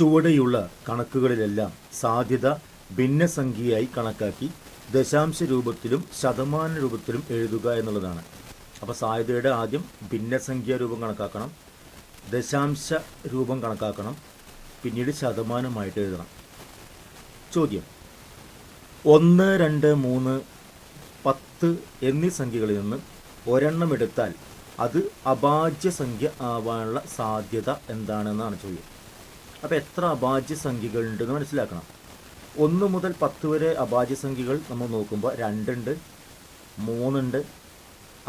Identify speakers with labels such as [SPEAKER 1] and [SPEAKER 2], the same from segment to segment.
[SPEAKER 1] ചുവടെയുള്ള കണക്കുകളിലെല്ലാം സാധ്യത ഭിന്നസംഖ്യയായി കണക്കാക്കി ദശാംശ രൂപത്തിലും ശതമാന രൂപത്തിലും എഴുതുക എന്നുള്ളതാണ് അപ്പോൾ സാധ്യതയുടെ ആദ്യം ഭിന്നസംഖ്യ രൂപം കണക്കാക്കണം ദശാംശ രൂപം കണക്കാക്കണം പിന്നീട് ശതമാനമായിട്ട് എഴുതണം ചോദ്യം ഒന്ന് രണ്ട് മൂന്ന് പത്ത് എന്നീ സംഖ്യകളിൽ നിന്ന് ഒരെണ്ണം എടുത്താൽ അത് അഭാജ്യ സംഖ്യ ആവാനുള്ള സാധ്യത എന്താണെന്നാണ് ചോദ്യം അപ്പോൾ എത്ര അഭാജ്യ സംഖ്യകൾ ഉണ്ടെന്ന് മനസ്സിലാക്കണം ഒന്ന് മുതൽ പത്ത് വരെ അഭാജ്യ സംഖ്യകൾ നമ്മൾ നോക്കുമ്പോൾ രണ്ടുണ്ട് മൂന്നുണ്ട്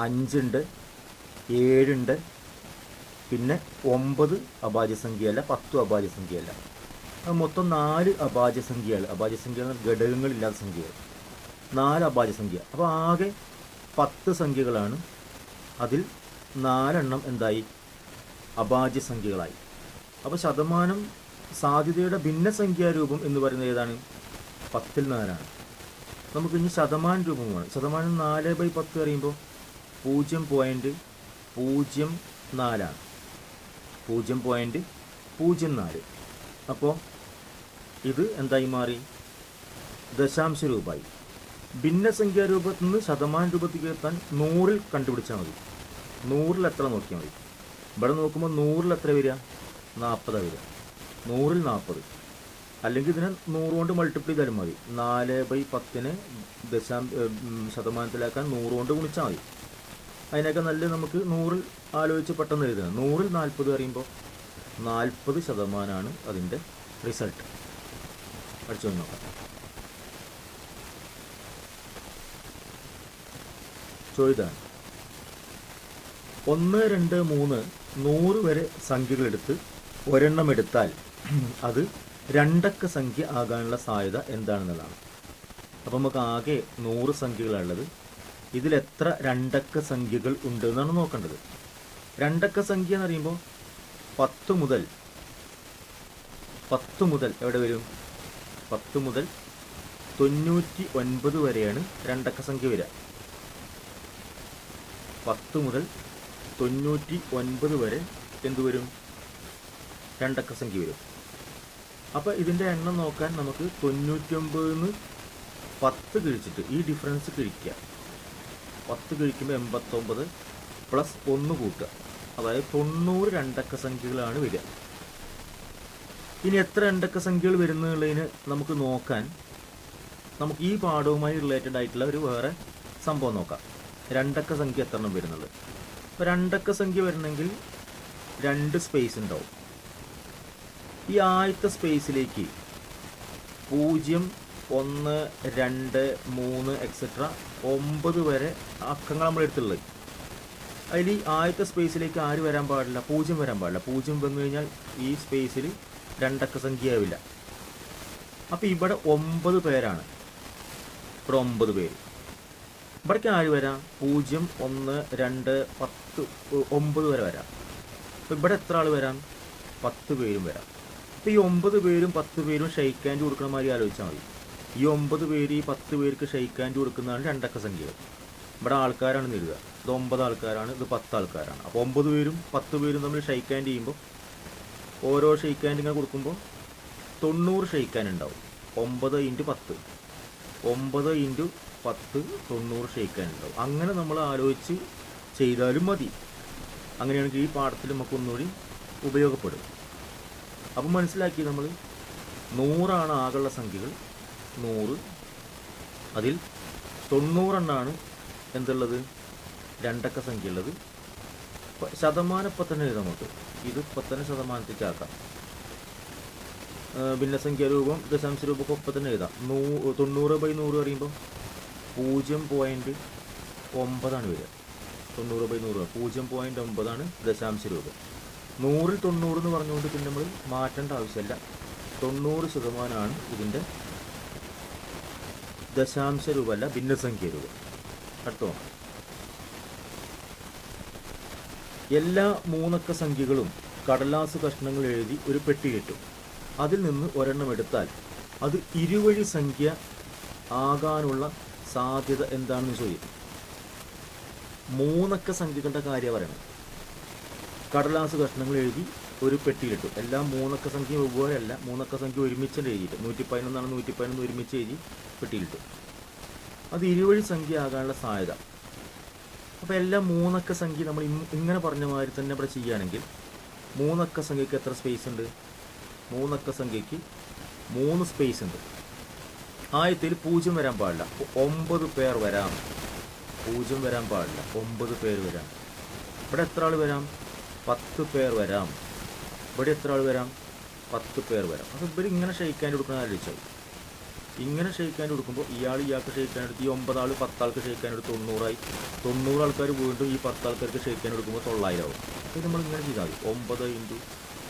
[SPEAKER 1] അഞ്ചുണ്ട് ഏഴുണ്ട് പിന്നെ ഒമ്പത് അഭാജ്യ സംഖ്യയല്ല പത്തും അഭാജ്യ സംഖ്യയല്ല മൊത്തം നാല് അഭാജ്യ സംഖ്യകൾ അഭാജ്യ സംഖ്യ ഘടകങ്ങളില്ലാത്ത സംഖ്യകൾ നാല് അഭാജ്യ സംഖ്യ അപ്പോൾ ആകെ പത്ത് സംഖ്യകളാണ് അതിൽ നാലെണ്ണം എന്തായി അഭാജ്യ സംഖ്യകളായി അപ്പോൾ ശതമാനം സാധ്യതയുടെ രൂപം എന്ന് പറയുന്നത് ഏതാണ് പത്തിൽ നാലാണ് നമുക്ക് ഇനി ശതമാന രൂപമാണ് ശതമാനം നാല് ബൈ പത്ത് പറയുമ്പോൾ പൂജ്യം പോയിന്റ് പൂജ്യം നാലാണ് പൂജ്യം പോയിന്റ് പൂജ്യം നാല് അപ്പോൾ ഇത് എന്തായി മാറി ദശാംശ രൂപമായി ഭിന്നസംഖ്യാ രൂപത്തിൽ നിന്ന് ശതമാന രൂപത്തിലേക്ക് എത്താൻ നൂറിൽ കണ്ടുപിടിച്ചാൽ മതി നൂറിൽ എത്ര നോക്കിയാൽ മതി ഇവിടെ നോക്കുമ്പോൾ നൂറിൽ എത്ര വരിക നാൽപ്പതാണ് വരിക നൂറിൽ നാൽപ്പത് അല്ലെങ്കിൽ ഇതിനെ നൂറ് കൊണ്ട് മൾട്ടിപ്ലി ചെയ്താലും മതി നാല് ബൈ പത്തിന് ദശാം ശതമാനത്തിലാക്കാൻ നൂറ് കൊണ്ട് ഗുണിച്ചാൽ മതി അതിനൊക്കെ നല്ല നമുക്ക് നൂറിൽ ആലോചിച്ച് പെട്ടെന്ന് എഴുതണം നൂറിൽ നാൽപ്പത് പറയുമ്പോൾ നാൽപ്പത് ശതമാനമാണ് അതിൻ്റെ റിസൾട്ട് അടിച്ചു നോക്കാം ചോദിതാണ് ഒന്ന് രണ്ട് മൂന്ന് നൂറ് വരെ സംഖ്യകളെടുത്ത് ഒരെണ്ണം എടുത്താൽ അത് രണ്ടക്ക സംഖ്യ ആകാനുള്ള സാധ്യത എന്താണെന്നതാണ് അപ്പോൾ നമുക്ക് ആകെ നൂറ് സംഖ്യകളുള്ളത് എത്ര രണ്ടക്ക സംഖ്യകൾ ഉണ്ട് എന്നാണ് നോക്കേണ്ടത് രണ്ടക്ക സംഖ്യ എന്ന് പറയുമ്പോൾ പത്ത് മുതൽ പത്ത് മുതൽ എവിടെ വരും പത്ത് മുതൽ തൊണ്ണൂറ്റി ഒൻപത് വരെയാണ് രണ്ടക്ക സംഖ്യ വരിക പത്ത് മുതൽ തൊണ്ണൂറ്റി ഒൻപത് വരെ എന്തുവരും വരും രണ്ടക്ക സംഖ്യ വരും അപ്പോൾ ഇതിൻ്റെ എണ്ണം നോക്കാൻ നമുക്ക് തൊണ്ണൂറ്റൊമ്പതിന് പത്ത് കിഴിച്ചിട്ട് ഈ ഡിഫറൻസ് കിഴിക്കുക പത്ത് കിഴിക്കുമ്പോൾ എൺപത്തൊമ്പത് പ്ലസ് ഒന്ന് കൂട്ടുക അതായത് തൊണ്ണൂറ് രണ്ടക്ക സംഖ്യകളാണ് വരിക ഇനി എത്ര രണ്ടക്ക സംഖ്യകൾ വരുന്നുള്ളതിന് നമുക്ക് നോക്കാൻ നമുക്ക് ഈ പാഠവുമായി റിലേറ്റഡ് ആയിട്ടുള്ള ഒരു വേറെ സംഭവം നോക്കാം രണ്ടക്ക സംഖ്യ എത്ര എണ്ണം അപ്പോൾ രണ്ടക്ക സംഖ്യ വരണമെങ്കിൽ രണ്ട് സ്പേസ് ഉണ്ടാവും ഈ ആദ്യത്തെ സ്പേസിലേക്ക് പൂജ്യം ഒന്ന് രണ്ട് മൂന്ന് എക്സെട്ര ഒമ്പത് വരെ അക്കങ്ങൾ നമ്മൾ എടുത്തുള്ളത് അതിൽ ആദ്യത്തെ സ്പേസിലേക്ക് ആര് വരാൻ പാടില്ല പൂജ്യം വരാൻ പാടില്ല പൂജ്യം വന്നു കഴിഞ്ഞാൽ ഈ സ്പേസിൽ രണ്ടക്ക സംഖ്യ ആവില്ല അപ്പോൾ ഇവിടെ ഒമ്പത് പേരാണ് ഇവിടെ ഒമ്പത് പേര് ഇവിടേക്ക് ആര് വരാം പൂജ്യം ഒന്ന് രണ്ട് പത്ത് ഒമ്പത് വരെ വരാം അപ്പം ഇവിടെ എത്ര ആൾ വരാം പത്ത് പേരും വരാം ഈ ഒമ്പത് പേരും പത്ത് പേരും ഷെയ്ക്ക് ഹാൻഡ് കൊടുക്കണ മാതിരി ആലോചിച്ചാൽ മതി ഈ ഒമ്പത് പേര് ഈ പത്ത് പേർക്ക് ഷെയ്ക്ക് ഹാൻഡ് കൊടുക്കുന്നതാണ് രണ്ടക്ക സംഖ്യകൾ ഇവിടെ ആൾക്കാരാണ് നേരിടുക ഇത് ഒമ്പത് ആൾക്കാരാണ് ഇത് പത്ത് ആൾക്കാരാണ് അപ്പോൾ ഒമ്പത് പേരും പത്ത് പേരും തമ്മിൽ ഷെയ്ക്ക് ചെയ്യുമ്പോൾ ഓരോ ഷെയ്ക്ക് ഇങ്ങനെ കൊടുക്കുമ്പോൾ തൊണ്ണൂറ് ഷെയ്ക്ക് ഉണ്ടാവും ഒമ്പത് ഇൻറ്റു പത്ത് ഒമ്പത് ഇൻറ്റു പത്ത് തൊണ്ണൂറ് ഷെയ്ക്ക് ഉണ്ടാവും അങ്ങനെ നമ്മൾ ആലോചിച്ച് ചെയ്താലും മതി അങ്ങനെയാണെങ്കിൽ ഈ പാഠത്തിൽ നമുക്ക് ഒന്നുകൂടി ഉപയോഗപ്പെടും അപ്പം മനസ്സിലാക്കി നമ്മൾ നൂറാണ് ആകെയുള്ള സംഖ്യകൾ നൂറ് അതിൽ തൊണ്ണൂറെണ്ണാണ് എന്തുള്ളത് രണ്ടക്ക സംഖ്യ ഉള്ളത് ശതമാനം പത്തനെ എഴുതാം നമുക്ക് ഇത് പത്തനെ ശതമാനത്തേക്ക് ആക്കാം ഭിന്നസംഖ്യ രൂപം ദശാംശ രൂപമൊക്കെ ഒപ്പം തന്നെ എഴുതാം നൂ തൊണ്ണൂറ് ബൈ നൂറ് പറയുമ്പോൾ പൂജ്യം പോയിൻറ്റ് ഒമ്പതാണ് വരിക തൊണ്ണൂറ് ബൈ നൂറ് പൂജ്യം പോയിൻറ്റ് ഒമ്പതാണ് ദശാംശ രൂപം നൂറിൽ തൊണ്ണൂറ് എന്ന് പറഞ്ഞുകൊണ്ട് പിന്നെ നമ്മൾ മാറ്റേണ്ട ആവശ്യമില്ല തൊണ്ണൂറ് ശതമാനമാണ് ഇതിൻ്റെ ദശാംശ രൂപ അല്ല ഭിന്നസംഖ്യ രൂപ അടുത്ത എല്ലാ മൂന്നക്ക സംഖ്യകളും കടലാസ് കഷ്ണങ്ങൾ എഴുതി ഒരു പെട്ടി കിട്ടും അതിൽ നിന്ന് ഒരെണ്ണം എടുത്താൽ അത് ഇരുവഴി സംഖ്യ ആകാനുള്ള സാധ്യത എന്താണെന്ന് ചോദിക്കും മൂന്നക്ക സംഖ്യകളുടെ കാര്യം പറയണം കടലാസ് കഷ്ണങ്ങൾ എഴുതി ഒരു പെട്ടിയിലിട്ടു എല്ലാം മൂന്നക്ക സംഖ്യ വെവ്വേറെയല്ല മൂന്നക്ക സംഖ്യ ഒരുമിച്ച് എഴുതിയിട്ട് നൂറ്റി പതിനൊന്നാണ് നൂറ്റി പതിനൊന്ന് ഒരുമിച്ച് എഴുതി പെട്ടിയിലിട്ടു അത് ഇരുവഴി സംഖ്യ ആകാനുള്ള സാധ്യത അപ്പോൾ എല്ലാം മൂന്നക്ക സംഖ്യ നമ്മൾ ഇങ്ങനെ പറഞ്ഞ മാതിരി തന്നെ ഇവിടെ ചെയ്യുകയാണെങ്കിൽ മൂന്നക്ക സംഖ്യക്ക് എത്ര സ്പേസ് ഉണ്ട് മൂന്നക്ക സംഖ്യക്ക് മൂന്ന് സ്പേസ് ഉണ്ട് ആയത്തിൽ പൂജ്യം വരാൻ പാടില്ല ഒമ്പത് പേർ വരാം പൂജ്യം വരാൻ പാടില്ല ഒമ്പത് പേര് വരാം ഇവിടെ എത്ര ആൾ വരാം പത്ത് പേർ വരാം ഇവിടെ എത്ര ആൾ വരാം പത്ത് പേർ വരാം അപ്പോൾ ഇവർ ഇങ്ങനെ ഷെയ്ക്കാൻ കൊടുക്കണം ആലോചിച്ചാൽ ഇങ്ങനെ ഷെയ്ക്കാൻ കൊടുക്കുമ്പോൾ ഇയാൾ ഇയാൾക്ക് ഷെയ്ക്കാൻ എടുത്ത് ഈ ഒമ്പതാൾ പത്താൾക്ക് ഷെയ്ക്കാൻ എടുത്ത് തൊണ്ണൂറായി തൊണ്ണൂറ് ആൾക്കാർ വീണ്ടും ഈ പത്ത് ആൾക്കാർക്ക് ഷെയ്ക്കാൻ കൊടുക്കുമ്പോൾ തൊള്ളായിരം ആവും അപ്പോൾ നമ്മൾ ഇങ്ങനെ ചെയ്താൽ മതി ഒമ്പത് ഇൻറ്റു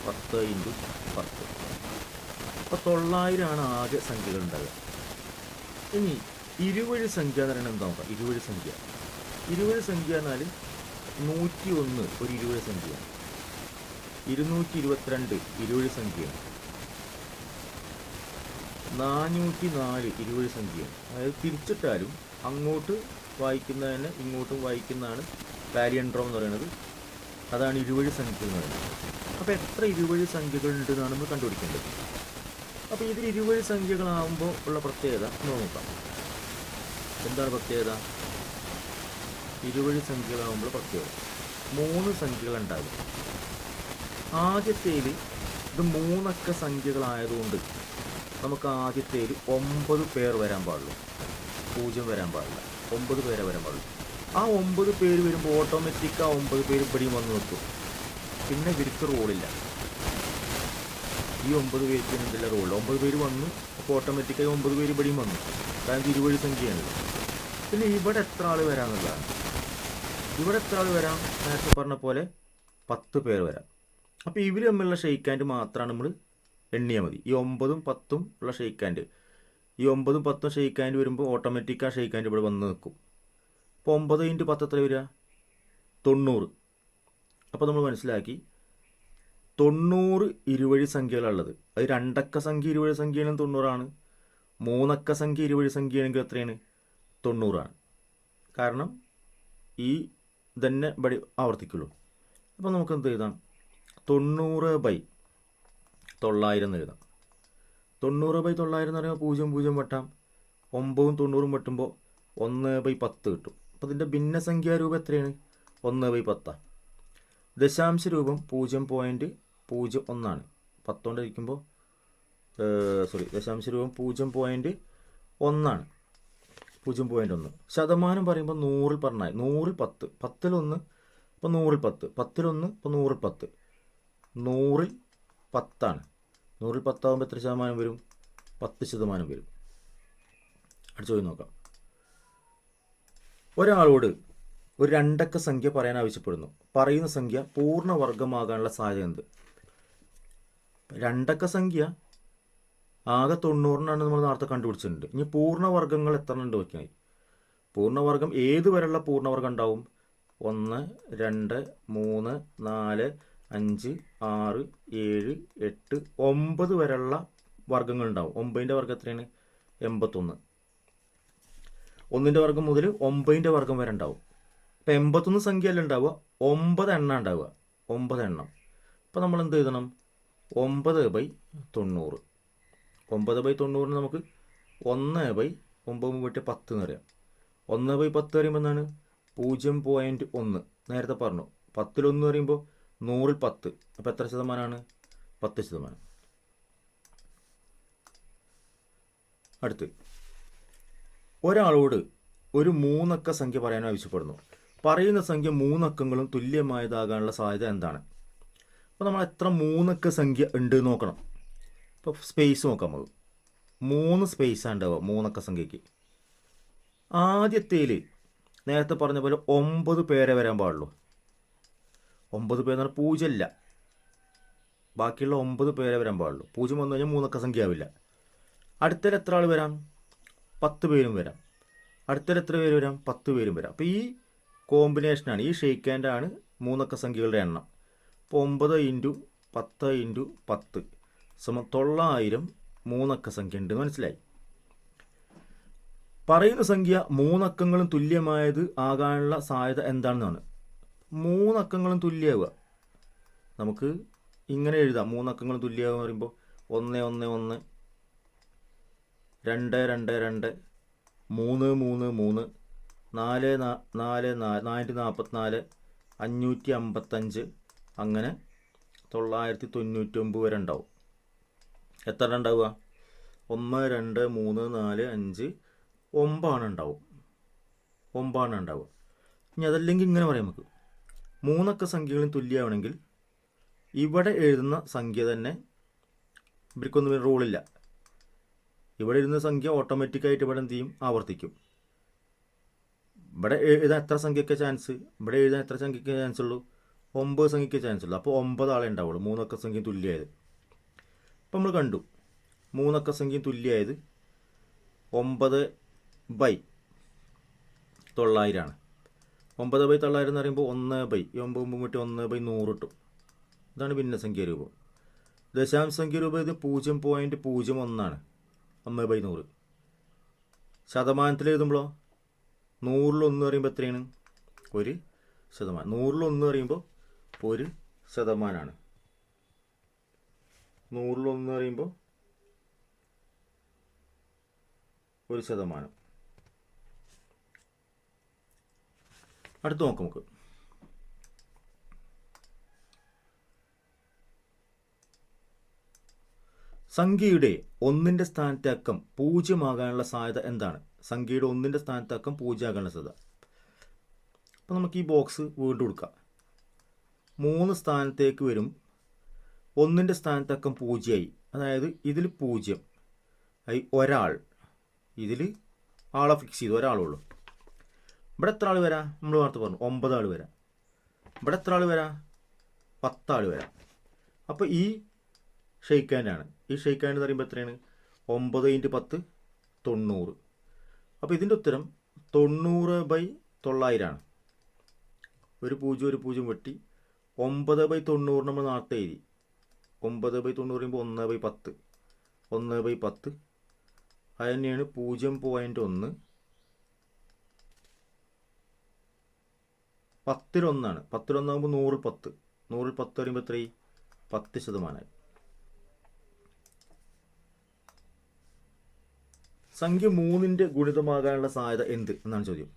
[SPEAKER 1] പത്ത് ഇൻറ്റു പത്ത് അപ്പോൾ തൊള്ളായിരമാണ് ആകെ സംഖ്യകൾ ഉണ്ടാകുക ഇനി ഇരുവഴി സംഖ്യ എന്ന് പറയുന്നത് എന്താ നോക്കാം ഇരുവഴി സംഖ്യ ഇരുവഴി സംഖ്യ എന്നാൽ നൂറ്റി ഒന്ന് ഒരു ഇരുപത് സംഖ്യയാണ് ഇരുന്നൂറ്റി ഇരുപത്തിരണ്ട് ഇരുപത് സംഖ്യയാണ് നാനൂറ്റി നാല് ഇരുപത് സംഖ്യയാണ് അതായത് തിരിച്ചിട്ടാലും അങ്ങോട്ട് വായിക്കുന്നതിന് ഇങ്ങോട്ടും വായിക്കുന്നതാണ് പാരിയൻഡ്രോ എന്ന് പറയുന്നത് അതാണ് ഇരുപത് സംഖ്യ എന്ന് പറയുന്നത് അപ്പോൾ എത്ര ഇരുപത് സംഖ്യകളുണ്ട് എന്നാണ് നമ്മൾ കണ്ടുപിടിക്കേണ്ടത് അപ്പോൾ ഇതിൽ ഇരുപത് സംഖ്യകളാകുമ്പോൾ ഉള്ള പ്രത്യേകത നോക്കാം എന്താണ് പ്രത്യേകത ഇരുപത് സംഖ്യകളാകുമ്പോൾ പത്ത് പ്രത്യേകം മൂന്ന് സംഖ്യകൾ ഉണ്ടാകും ആദ്യത്തേല് ഇത് മൂന്നക്ക സംഖ്യകളായതുകൊണ്ട് നമുക്ക് ആദ്യത്തേല് ഒമ്പത് പേർ വരാൻ പാടുള്ളൂ പൂജ്യം വരാൻ പാടില്ല ഒമ്പത് പേരെ വരാൻ പാടുള്ളൂ ആ ഒമ്പത് പേര് വരുമ്പോൾ ഓട്ടോമാറ്റിക് ആ ഒമ്പത് പേര് ഇപ്പടിയും വന്ന് നിൽക്കും പിന്നെ ഇവർക്ക് റോളില്ല ഈ ഒമ്പത് പേർക്ക് എന്തില്ല റോൾ ഒമ്പത് പേര് വന്നു അപ്പോൾ ഓട്ടോമാറ്റിക്കായി ഒമ്പത് പേര് ഇവിടെയും വന്നു കാരണം ഇരുപത് സംഖ്യയാണ് പിന്നെ ഇവിടെ എത്ര ആൾ വരാമെന്നുള്ളതാണ് ഇവിടെ എത്ര ആൾ വരാം നേരത്തെ പറഞ്ഞ പോലെ പത്ത് പേർ വരാം അപ്പോൾ ഇവർ തമ്മിലുള്ള ഷെയ്ക്ക് ഹാൻഡ് മാത്രമാണ് നമ്മൾ എണ്ണിയാൽ മതി ഈ ഒമ്പതും പത്തും ഉള്ള ഷെയ്ക്ക് ഹാൻഡ് ഈ ഒമ്പതും പത്തും ഷെയ്ക്ക് ഹാൻഡ് വരുമ്പോൾ ഓട്ടോമാറ്റിക്കാ ഷെയ്ക്ക് ഹാൻഡ് ഇവിടെ വന്ന് നിൽക്കും അപ്പോൾ ഒമ്പത് ഇൻറ്റു പത്ത് എത്ര വരിക തൊണ്ണൂറ് അപ്പോൾ നമ്മൾ മനസ്സിലാക്കി തൊണ്ണൂറ് ഇരുവഴി സംഖ്യകളുള്ളത് അത് രണ്ടക്ക സംഖ്യ ഇരുവഴി സംഖ്യയാണെങ്കിൽ തൊണ്ണൂറാണ് മൂന്നക്ക സംഖ്യ ഇരുവഴി സംഖ്യയാണെങ്കിൽ എത്രയാണ് തൊണ്ണൂറാണ് കാരണം ഈ തന്നെ പടി ആവർത്തിക്കുള്ളൂ അപ്പോൾ നമുക്ക് എന്ത് എഴുതാം തൊണ്ണൂറ് ബൈ തൊള്ളായിരം എന്ന് എഴുതാം തൊണ്ണൂറ് ബൈ തൊള്ളായിരം എന്ന് പറയുമ്പോൾ പൂജ്യം പൂജ്യം വെട്ടാം ഒമ്പതും തൊണ്ണൂറും വെട്ടുമ്പോൾ ഒന്ന് ബൈ പത്ത് കിട്ടും അപ്പോൾ ഇതിൻ്റെ ഭിന്നസംഖ്യാ രൂപം എത്രയാണ് ഒന്ന് ബൈ പത്താണ് ദശാംശ രൂപം പൂജ്യം പോയിൻറ്റ് പൂജ്യം ഒന്നാണ് പത്തോണ്ടിരിക്കുമ്പോൾ സോറി ദശാംശ രൂപം പൂജ്യം പോയിൻറ്റ് ഒന്നാണ് പൂജ്യം പോയിന്റ് ഒന്ന് ശതമാനം പറയുമ്പോൾ നൂറിൽ പറഞ്ഞാൽ നൂറിൽ പത്ത് പത്തിലൊന്ന് ഇപ്പോൾ നൂറിൽ പത്ത് പത്തിലൊന്ന് ഇപ്പോൾ നൂറിൽ പത്ത് നൂറിൽ പത്താണ് നൂറിൽ പത്താകുമ്പോൾ എത്ര ശതമാനം വരും പത്ത് ശതമാനം വരും അടുത്ത ചോദ്യം നോക്കാം ഒരാളോട് ഒരു രണ്ടക്ക സംഖ്യ പറയാൻ ആവശ്യപ്പെടുന്നു പറയുന്ന സംഖ്യ പൂർണ്ണ വർഗമാകാനുള്ള സാധ്യത എന്ത് രണ്ടക്ക സംഖ്യ ആകെ തൊണ്ണൂറിനാണ് നമ്മൾ നേരത്തെ കണ്ടുപിടിച്ചിട്ടുണ്ട് ഇനി പൂർണ്ണവർഗ്ഗങ്ങൾ എത്ര ഉണ്ട് നോക്കിയാൽ പൂർണ്ണവർഗം ഏത് വരെയുള്ള പൂർണ്ണവർഗം ഉണ്ടാവും ഒന്ന് രണ്ട് മൂന്ന് നാല് അഞ്ച് ആറ് ഏഴ് എട്ട് ഒമ്പത് വരെയുള്ള വർഗ്ഗങ്ങൾ ഉണ്ടാവും ഒമ്പതിൻ്റെ വർഗം എത്രയാണ് എൺപത്തൊന്ന് ഒന്നിൻ്റെ വർഗം മുതൽ ഒമ്പതിൻ്റെ വർഗം വരെ ഉണ്ടാവും ഇപ്പം എൺപത്തൊന്ന് സംഖ്യയല്ല ഉണ്ടാവുക ഒമ്പത് എണ്ണ ഉണ്ടാവുക ഒമ്പത് എണ്ണം ഇപ്പം നമ്മൾ എന്ത് എഴുതണം ഒമ്പത് ബൈ തൊണ്ണൂറ് ഒമ്പത് ബൈ തൊണ്ണൂറിന് നമുക്ക് ഒന്ന് ബൈ ഒമ്പത് പോയിട്ട് പത്ത് എന്ന് പറയാം ഒന്ന് ബൈ പത്ത് പറയുമ്പോൾ എന്താണ് പൂജ്യം പോയിൻറ്റ് ഒന്ന് നേരത്തെ പറഞ്ഞു പത്തിലൊന്ന് പറയുമ്പോൾ നൂറിൽ പത്ത് അപ്പോൾ എത്ര ശതമാനമാണ് പത്ത് ശതമാനം അടുത്ത് ഒരാളോട് ഒരു മൂന്നക്ക സംഖ്യ പറയാൻ ആവശ്യപ്പെടുന്നു പറയുന്ന സംഖ്യ മൂന്നക്കങ്ങളും തുല്യമായതാകാനുള്ള സാധ്യത എന്താണ് അപ്പോൾ നമ്മൾ എത്ര മൂന്നക്ക സംഖ്യ ഉണ്ട് നോക്കണം ഇപ്പോൾ സ്പേസ് നോക്കാം നമുക്ക് മൂന്ന് സ്പേസ് ആണ് ഉണ്ടാവുക മൂന്നക്ക സംഖ്യയ്ക്ക് ആദ്യത്തേല് നേരത്തെ പറഞ്ഞ പോലെ ഒമ്പത് പേരെ വരാൻ പാടുള്ളൂ ഒമ്പത് പേര് എന്ന് പറഞ്ഞാൽ പൂജ്യമല്ല ബാക്കിയുള്ള ഒമ്പത് പേരെ വരാൻ പാടുള്ളൂ പൂജ്യം വന്നു കഴിഞ്ഞാൽ മൂന്നക്ക സംഖ്യ ആവില്ല അടുത്തതിൽ എത്ര ആൾ വരാം പത്ത് പേരും വരാം അടുത്തതിൽ എത്ര പേര് വരാം പത്ത് പേരും വരാം അപ്പോൾ ഈ കോമ്പിനേഷനാണ് ഈ ഷെയ്ക്ക് ഹാൻഡാണ് മൂന്നക്ക സംഖ്യകളുടെ എണ്ണം അപ്പോൾ ഒമ്പത് ഇൻറ്റു പത്ത് ഇൻറ്റു പത്ത് സമം തൊള്ളായിരം മൂന്നക്ക സംഖ്യ ഉണ്ട് മനസ്സിലായി പറയുന്ന സംഖ്യ മൂന്നക്കങ്ങളും തുല്യമായത് ആകാനുള്ള സാധ്യത എന്താണെന്നാണ് മൂന്നക്കങ്ങളും തുല്യമാവുക നമുക്ക് ഇങ്ങനെ എഴുതാം മൂന്നക്കങ്ങളും തുല്യമാവുക എന്ന് പറയുമ്പോൾ ഒന്ന് ഒന്ന് ഒന്ന് രണ്ട് രണ്ട് രണ്ട് മൂന്ന് മൂന്ന് മൂന്ന് നാല് നാല് നാനൂറ്റി നാൽപ്പത്തിനാല് അഞ്ഞൂറ്റി അമ്പത്തഞ്ച് അങ്ങനെ തൊള്ളായിരത്തി തൊണ്ണൂറ്റി ഒമ്പത് വരെ ഉണ്ടാവും എത്ര ഉണ്ടാവുക ഒന്ന് രണ്ട് മൂന്ന് നാല് അഞ്ച് ഒമ്പാണ് ഉണ്ടാവും ഒമ്പാണ് ഉണ്ടാവുക ഇനി അതല്ലെങ്കിൽ ഇങ്ങനെ പറയാം നമുക്ക് മൂന്നക്ക സംഖ്യകളും തുല്യമാണെങ്കിൽ ഇവിടെ എഴുതുന്ന സംഖ്യ തന്നെ ഇവർക്കൊന്നും റൂളില്ല ഇവിടെ എഴുതുന്ന സംഖ്യ ഓട്ടോമാറ്റിക്കായിട്ട് ഇവിടെ എന്ത് ചെയ്യും ആവർത്തിക്കും ഇവിടെ എഴുതാൻ എത്ര സംഖ്യയ്ക്ക് ചാൻസ് ഇവിടെ എഴുതാൻ എത്ര സംഖ്യയ്ക്ക് ചാൻസ് ഉള്ളൂ ഒമ്പത് സംഖ്യയ്ക്ക് ചാൻസ് ഉള്ളൂ അപ്പോൾ ഒമ്പത് ആളെ ഉണ്ടാവുള്ളൂ മൂന്നൊക്കെ സംഖ്യ തുല്യമായത് ഇപ്പം നമ്മൾ കണ്ടു മൂന്നക്ക സംഖ്യയും തുല്യമായത് ഒമ്പത് ബൈ തൊള്ളായിരമാണ് ഒമ്പത് ബൈ തൊള്ളായിരം എന്ന് പറയുമ്പോൾ ഒന്ന് ബൈ ഒമ്പത് ഒമ്പത് മുറ്റി ഒന്ന് ബൈ നൂറ് കിട്ടും ഇതാണ് ഭിന്നസംഖ്യ രൂപം ദശാംശസംഖ്യ രൂപം ഇത് പൂജ്യം പോയിൻറ്റ് പൂജ്യം ഒന്നാണ് ഒന്ന് ബൈ നൂറ് ശതമാനത്തിൽ എഴുതുമ്പോഴോ നൂറിലൊന്ന് പറയുമ്പോൾ എത്രയാണ് ഒരു ശതമാനം നൂറിലൊന്ന് പറയുമ്പോൾ ഒരു ശതമാനമാണ് നൂറിലൊന്ന് പറയുമ്പോൾ ഒരു ശതമാനം അടുത്ത് നോക്കാം നമുക്ക് സംഖ്യയുടെ ഒന്നിൻ്റെ സ്ഥാനത്തെ അക്കം പൂജ്യമാകാനുള്ള സാധ്യത എന്താണ് സംഖ്യയുടെ ഒന്നിൻ്റെ സ്ഥാനത്തെ അക്കം പൂജ്യമാകാനുള്ള സാധ്യത അപ്പോൾ നമുക്ക് ഈ ബോക്സ് വീണ്ടും കൊടുക്കാം മൂന്ന് സ്ഥാനത്തേക്ക് വരും ഒന്നിൻ്റെ സ്ഥാനത്തക്കം പൂജ്യമായി അതായത് ഇതിൽ പൂജ്യം ആയി ഒരാൾ ഇതിൽ ആളെ ഫിക്സ് ചെയ്തു ഒരാളുള്ളൂ ഇവിടെ എത്ര ആൾ വരാ നമ്മൾ നേരത്തെ പറഞ്ഞു ഒമ്പത് ആൾ വരാം ഇവിടെ എത്ര ആൾ വരാ പത്താൾ വരാം അപ്പോൾ ഈ ഷെയ്ക്ക് ആണ് ഈ ഷെയ്ക്ക് ആൻഡ് എന്ന് പറയുമ്പോൾ എത്രയാണ് ഒമ്പത് ഇൻറ്റ് പത്ത് തൊണ്ണൂറ് അപ്പോൾ ഇതിൻ്റെ ഉത്തരം തൊണ്ണൂറ് ബൈ തൊള്ളായിരമാണ് ഒരു പൂജ്യം ഒരു പൂജ്യം വെട്ടി ഒമ്പത് ബൈ തൊണ്ണൂറ് നമ്മൾ നേരത്തെ എഴുതി ഒമ്പത് ബൈ തൊണ്ണൂറ് പറയുമ്പോൾ ഒന്ന് ബൈ പത്ത് ഒന്ന് ബൈ പത്ത് അത് തന്നെയാണ് പൂജ്യം പോയിൻ്റ് ഒന്ന് പത്തിലൊന്നാണ് പത്തിലൊന്നാകുമ്പോൾ നൂറിൽ പത്ത് നൂറിൽ പത്ത് പറയുമ്പോൾ എത്രയായി പത്ത് ശതമാനമായി സംഖ്യ മൂന്നിൻ്റെ ഗുണിതമാകാനുള്ള സാധ്യത എന്ത് എന്നാണ് ചോദ്യം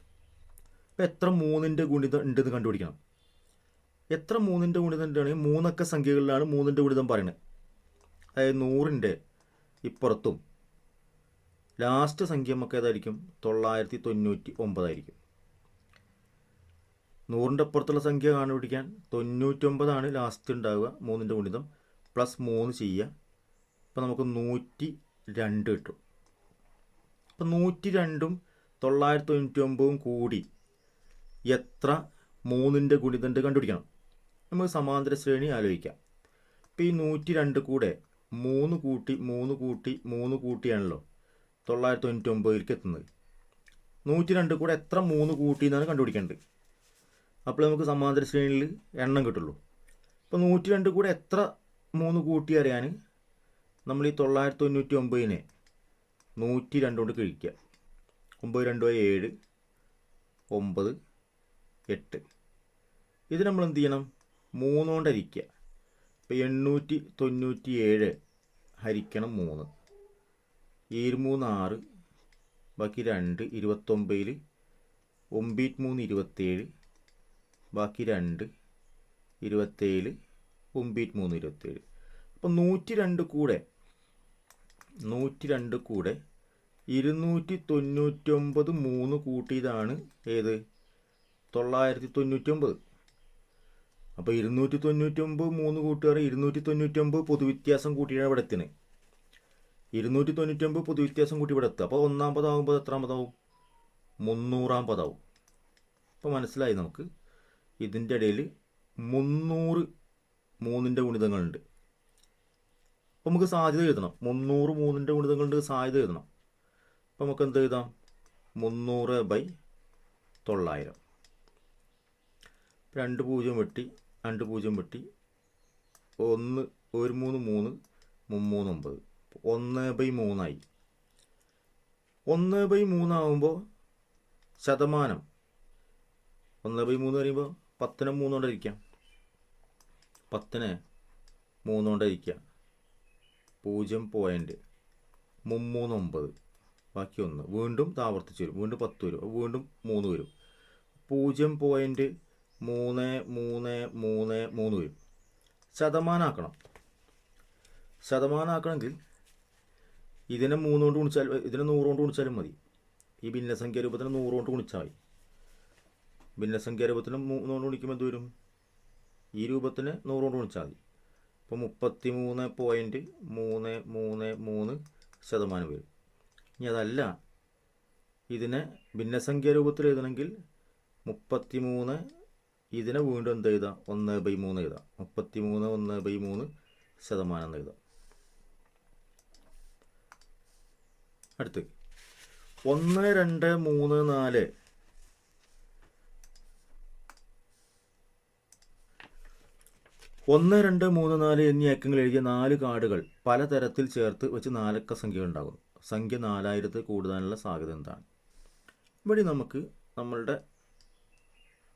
[SPEAKER 1] അപ്പം എത്ര മൂന്നിൻ്റെ ഗുണിതം ഉണ്ടെന്ന് കണ്ടുപിടിക്കണം എത്ര മൂന്നിൻ്റെ ഗുണിതം ആണെങ്കിൽ മൂന്നക്ക സംഖ്യകളിലാണ് മൂന്നിൻ്റെ ഗുണിതം പറയുന്നത് അതായത് നൂറിൻ്റെ ഇപ്പുറത്തും ലാസ്റ്റ് സംഖ്യ നമുക്ക് ഏതായിരിക്കും തൊള്ളായിരത്തി തൊണ്ണൂറ്റി ഒമ്പതായിരിക്കും നൂറിൻ്റെ അപ്പുറത്തുള്ള സംഖ്യ കണ്ടുപിടിക്കാൻ തൊണ്ണൂറ്റൊമ്പതാണ് ലാസ്റ്റ് ഉണ്ടാവുക മൂന്നിൻ്റെ ഗുണിതം പ്ലസ് മൂന്ന് ചെയ്യുക അപ്പോൾ നമുക്ക് നൂറ്റി രണ്ട് കിട്ടും അപ്പം നൂറ്റി രണ്ടും തൊള്ളായിരത്തി തൊണ്ണൂറ്റി ഒമ്പതും കൂടി എത്ര മൂന്നിൻ്റെ ഗുണിതൻ്റെ കണ്ടുപിടിക്കണം നമുക്ക് സമാന്തര ശ്രേണി ആലോചിക്കാം ഇപ്പോൾ ഈ നൂറ്റി രണ്ട് കൂടെ മൂന്ന് കൂട്ടി മൂന്ന് കൂട്ടി മൂന്ന് കൂട്ടിയാണല്ലോ തൊള്ളായിരത്തി തൊണ്ണൂറ്റി ഒമ്പതിലേക്ക് എത്തുന്നത് നൂറ്റി രണ്ട് കൂടെ എത്ര മൂന്ന് കൂട്ടി എന്നാണ് കണ്ടുപിടിക്കേണ്ടത് അപ്പോൾ നമുക്ക് സമാന്തര ശ്രേണിയിൽ എണ്ണം കിട്ടുള്ളൂ അപ്പോൾ നൂറ്റി രണ്ട് കൂടെ എത്ര മൂന്ന് കൂട്ടി അറിയാൻ നമ്മൾ ഈ തൊള്ളായിരത്തി തൊണ്ണൂറ്റി ഒമ്പതിനെ നൂറ്റി രണ്ട് കൊണ്ട് കഴിക്കുക ഒമ്പത് രണ്ട് ഏഴ് ഒമ്പത് എട്ട് ഇത് നമ്മൾ എന്ത് ചെയ്യണം മൂന്ന് മൂന്നുകൊണ്ടിരിക്കുക ഇപ്പോൾ എണ്ണൂറ്റി തൊണ്ണൂറ്റി ഏഴ് ഹരിക്കണം മൂന്ന് ഏഴുമൂന്ന് ആറ് ബാക്കി രണ്ട് ഇരുപത്തൊമ്പതിൽ ഒമ്പീറ്റ് മൂന്ന് ഇരുപത്തേഴ് ബാക്കി രണ്ട് ഇരുപത്തേഴ് ഒമ്പീറ്റ് മൂന്ന് ഇരുപത്തേഴ് അപ്പോൾ നൂറ്റി രണ്ട് കൂടെ നൂറ്റി രണ്ട് കൂടെ ഇരുന്നൂറ്റി തൊണ്ണൂറ്റൊമ്പത് മൂന്ന് കൂട്ടിയതാണ് ഏത് തൊള്ളായിരത്തി തൊണ്ണൂറ്റൊമ്പത് അപ്പൊ ഇരുന്നൂറ്റി തൊണ്ണൂറ്റൊമ്പത് മൂന്ന് കൂട്ടുകാർ ഇരുന്നൂറ്റി തൊണ്ണൂറ്റൊമ്പത് പൊതുവ്യത്യാസം കൂട്ടിയാണ് ഇവിടെ എത്തിന് ഇരുന്നൂറ്റി തൊണ്ണൂറ്റൊമ്പത് പൊതുവ്യത്യാസം കൂട്ടി ഇവിടെ എത്തുക അപ്പൊ ഒന്നാം പദമാകുമ്പോൾ എത്രാം പദമാവും മുന്നൂറാം പദമാവും അപ്പൊ മനസ്സിലായി നമുക്ക് ഇതിൻ്റെ ഇടയിൽ മുന്നൂറ് മൂന്നിൻ്റെ ഗുണിതങ്ങളുണ്ട് അപ്പോൾ നമുക്ക് സാധ്യത എഴുതണം മുന്നൂറ് മൂന്നിൻ്റെ ഗുണിതങ്ങളുണ്ട് സാധ്യത എഴുതണം അപ്പോൾ നമുക്ക് എന്ത് എഴുതാം മുന്നൂറ് ബൈ തൊള്ളായിരം രണ്ട് പൂജ്യം വെട്ടി രണ്ട് പൂജ്യം പെട്ടി ഒന്ന് ഒരു മൂന്ന് മൂന്ന് മുമ്മൂന്ന് ഒമ്പത് ഒന്ന് ബൈ മൂന്നായി ഒന്ന് ബൈ മൂന്നാവുമ്പോൾ ശതമാനം ഒന്ന് ബൈ മൂന്ന് പറയുമ്പോൾ പത്തിന് മൂന്നുകൊണ്ടിരിക്കാം പത്തിന് മൂന്നുകൊണ്ടിരിക്കാം പൂജ്യം പോയിൻ്റ് മുമ്മൂന്നൊമ്പത് ബാക്കി ഒന്ന് വീണ്ടും ആവർത്തിച്ച് വരും വീണ്ടും പത്ത് വരും വീണ്ടും മൂന്ന് വരും പൂജ്യം പോയിൻറ്റ് മൂന്ന് മൂന്ന് മൂന്ന് മൂന്ന് വരും ശതമാനമാക്കണം ശതമാനമാക്കണമെങ്കിൽ ഇതിനെ മൂന്ന് കൊണ്ട് ഗുണിച്ചാൽ ഇതിനെ നൂറ് കൊണ്ട് ഗുണിച്ചാലും മതി ഈ ഭിന്നസംഖ്യ രൂപത്തിന് നൂറ് കൊണ്ട് ഗുണിച്ചാൽ മതി ഭിന്നസംഖ്യ രൂപത്തിന് മൂന്ന് കൊണ്ട് ഗുണിക്കുമ്പോൾ എന്ത് വരും ഈ രൂപത്തിന് നൂറ് കൊണ്ട് ഗുണിച്ചാൽ മതി ഇപ്പോൾ മുപ്പത്തി മൂന്ന് പോയിൻറ്റ് മൂന്ന് മൂന്ന് മൂന്ന് ശതമാനം വരും ഇനി അതല്ല ഇതിനെ ഭിന്നസംഖ്യ രൂപത്തിൽ എഴുതണമെങ്കിൽ മുപ്പത്തി മൂന്ന് ഇതിനെ വീണ്ടും എന്ത് എഴുതാം ഒന്ന് ബൈ മൂന്ന് എഴുതാം മുപ്പത്തി മൂന്ന് ഒന്ന് ബൈ മൂന്ന് ശതമാനം എന്ന് എഴുതാം അടുത്ത് ഒന്ന് രണ്ട് മൂന്ന് നാല് ഒന്ന് രണ്ട് മൂന്ന് നാല് എന്നീ അക്കങ്ങൾ എഴുതിയ നാല് കാർഡുകൾ പലതരത്തിൽ ചേർത്ത് വെച്ച് നാലക്ക സംഖ്യ ഉണ്ടാകുന്നു സംഖ്യ നാലായിരത്തിൽ കൂടുതലുള്ള സാധ്യത എന്താണ് ഇവിടെ നമുക്ക് നമ്മളുടെ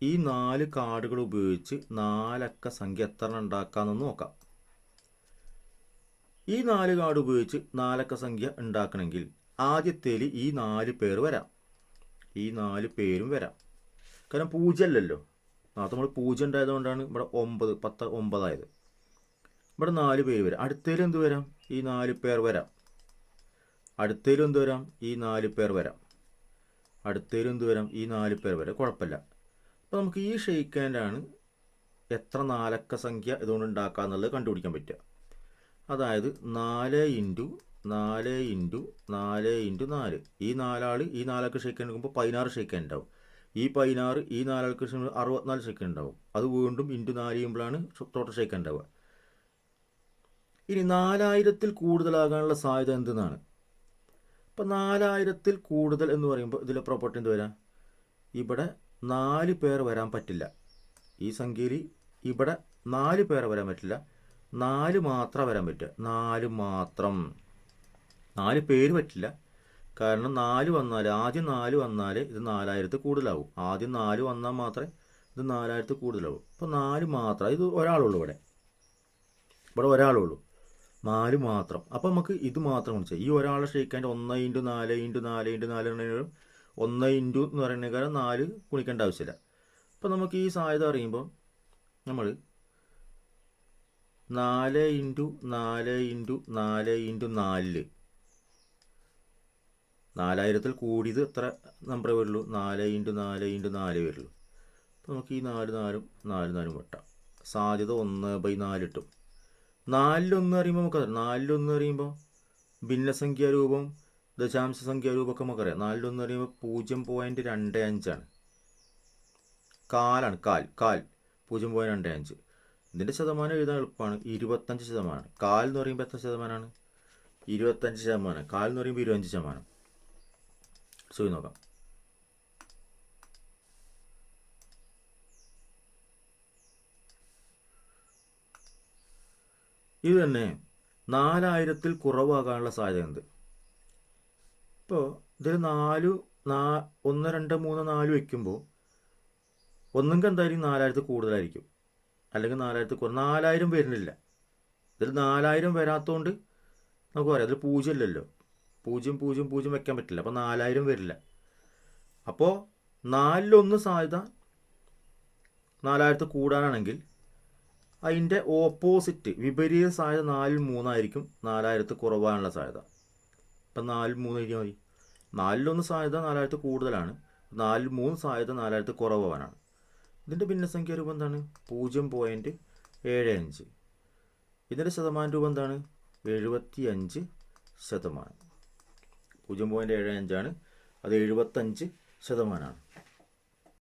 [SPEAKER 1] ഈ നാല് കാർഡുകൾ ഉപയോഗിച്ച് നാലക്ക സംഖ്യ എത്ര ഉണ്ടാക്കാമെന്ന് നോക്കാം ഈ നാല് കാർഡ് ഉപയോഗിച്ച് നാലക്ക സംഖ്യ ഉണ്ടാക്കണമെങ്കിൽ ആദ്യത്തേൽ ഈ നാല് പേർ വരാം ഈ നാല് പേരും വരാം കാരണം പൂജ അല്ലല്ലോ നേരത്തെ നമ്മൾ പൂജ ഉണ്ടായതുകൊണ്ടാണ് ഇവിടെ ഒമ്പത് പത്ത് ഒമ്പതായത് ഇവിടെ നാല് പേര് വരാം അടുത്തതിൽ എന്ത് വരാം ഈ നാല് പേർ വരാം അടുത്തതിൽ എന്ത് വരാം ഈ നാല് പേർ വരാം അടുത്തതിൽ എന്ത് വരാം ഈ നാല് പേർ വരാം കുഴപ്പമില്ല അപ്പോൾ നമുക്ക് ഈ ഷെയ്ക്ക് ഹാൻഡാണ് എത്ര നാലക്ക സംഖ്യ ഇതുകൊണ്ട് ഉണ്ടാക്കുക എന്നുള്ളത് കണ്ടുപിടിക്കാൻ പറ്റുക അതായത് നാല് ഇൻറ്റു നാല് ഇൻറ്റു നാല് ഇൻറ്റു നാല് ഈ നാലാൾ ഈ നാലക്ക ഷെയ്ക്ക് ഹാൻഡ് എടുക്കുമ്പോൾ പതിനാറ് ഷെയ്ക്ക് ഹാൻഡ് ഉണ്ടാവും ഈ പതിനാറ് ഈ നാലാൾക്ക് അറുപത്തിനാല് ഷെയ്ക്ക് ഉണ്ടാവും അത് വീണ്ടും ഇൻറ്റു നാല് ചെയ്യുമ്പോഴാണ് ടോട്ടൽ ഷെയ്ക്ക് ഉണ്ടാവുക ഇനി നാലായിരത്തിൽ കൂടുതലാകാനുള്ള സാധ്യത എന്തെന്നാണ് അപ്പം നാലായിരത്തിൽ കൂടുതൽ എന്ന് പറയുമ്പോൾ ഇതിലെ പ്രോപ്പർട്ടി എന്ത് വരാം ഇവിടെ നാല് പേർ വരാൻ പറ്റില്ല ഈ സംഖ്യയിൽ ഇവിടെ നാല് പേർ വരാൻ പറ്റില്ല നാല് മാത്രം വരാൻ പറ്റുക നാല് മാത്രം നാല് പേര് പറ്റില്ല കാരണം നാല് വന്നാൽ ആദ്യം നാല് വന്നാൽ ഇത് നാലായിരത്തി കൂടുതലാവും ആദ്യം നാല് വന്നാൽ മാത്രമേ ഇത് നാലായിരത്തി കൂടുതലാവും അപ്പോൾ നാല് മാത്രം ഇത് ഒരാളുള്ളൂ ഇവിടെ ഇവിടെ ഒരാളുള്ളൂ നാല് മാത്രം അപ്പോൾ നമുക്ക് ഇത് മാത്രം ഈ ഒരാളെ ഷെയ്ക്കാൻ്റെ ഒന്ന് ഇൻറ്റു നാല് ഇൻറ്റു നാല് ഇൻറ്റു നാല് ഒന്ന് ഇൻറ്റു എന്ന് പറയുന്നതിനേക്കാളും നാല് കുണിക്കേണ്ട ആവശ്യമില്ല അപ്പോൾ നമുക്ക് ഈ സാധ്യത അറിയുമ്പോൾ നമ്മൾ നാല് ഇൻറ്റു നാല് ഇൻറ്റു നാല് ഇൻറ്റു നാലില് നാലായിരത്തിൽ കൂടിയത് എത്ര നമ്പർ വരുള്ളൂ നാല് ഇൻറ്റു നാല് ഇൻറ്റു നാല് വരുള്ളൂ അപ്പോൾ നമുക്ക് ഈ നാല് നാലും നാല് നാലും വെട്ടാം സാധ്യത ഒന്ന് ബൈ നാല് കിട്ടും നാലിലൊന്ന് അറിയുമ്പോൾ നമുക്കറിയാം നാലിലൊന്ന് അറിയുമ്പോൾ ഭിന്നസംഖ്യാ രൂപം ദശാംശ സംഖ്യ രൂപമൊക്കെ നമുക്ക് അറിയാം നാലിൽ ഒന്ന് പറയുമ്പോൾ പൂജ്യം പോയിൻറ്റ് രണ്ട് അഞ്ചാണ് കാലാണ് കാൽ കാൽ പൂജ്യം പോയിൻറ്റ് രണ്ട് അഞ്ച് ഇതിൻ്റെ ശതമാനം എഴുതാൻ എളുപ്പമാണ് ഇരുപത്തഞ്ച് ശതമാനമാണ് കാൽ എന്ന് പറയുമ്പോൾ എത്ര ശതമാനമാണ് ഇരുപത്തഞ്ച് ശതമാനം കാൽ എന്ന് പറയുമ്പോൾ ഇരുപത്തഞ്ച് ശതമാനം ചോദി നോക്കാം ഇത് തന്നെ നാലായിരത്തിൽ കുറവാകാനുള്ള സാധ്യത എന്ത് ഇപ്പോൾ ഇതിൽ നാല് നാ ഒന്ന് രണ്ട് മൂന്ന് നാല് വയ്ക്കുമ്പോൾ ഒന്നുകിൽ എന്തായാലും നാലായിരത്തിൽ കൂടുതലായിരിക്കും അല്ലെങ്കിൽ നാലായിരത്തി കുറവ് നാലായിരം വരുന്നില്ല ഇതിൽ നാലായിരം വരാത്തതുകൊണ്ട് നമുക്ക് പറയാം അതിൽ പൂജ്യം ഇല്ലല്ലോ പൂജ്യം പൂജ്യം പൂജ്യം വെക്കാൻ പറ്റില്ല അപ്പോൾ നാലായിരം വരില്ല അപ്പോൾ നാലിലൊന്ന് സാധ്യത നാലായിരത്തിൽ കൂടാനാണെങ്കിൽ അതിൻ്റെ ഓപ്പോസിറ്റ് വിപരീത സാധ്യത നാലിൽ മൂന്നായിരിക്കും നാലായിരത്തിൽ കുറവാനുള്ള സാധ്യത അപ്പം നാലിൽ മൂന്ന് കഴിഞ്ഞാൽ മതി നാലിലൊന്ന് സാധ്യത നാലായിരത്തി കൂടുതലാണ് നാലിൽ മൂന്ന് സാധ്യത നാലായിരത്തി കുറവാണ് ഇതിൻ്റെ ഭിന്നസംഖ്യ രൂപം എന്താണ് പൂജ്യം പോയിൻറ്റ് ഏഴ് അഞ്ച് ഇതിൻ്റെ ശതമാനം രൂപം എന്താണ് എഴുപത്തി അഞ്ച് ശതമാനം പൂജ്യം പോയിൻറ്റ് ഏഴ് അഞ്ചാണ് അത് എഴുപത്തഞ്ച് ശതമാനമാണ്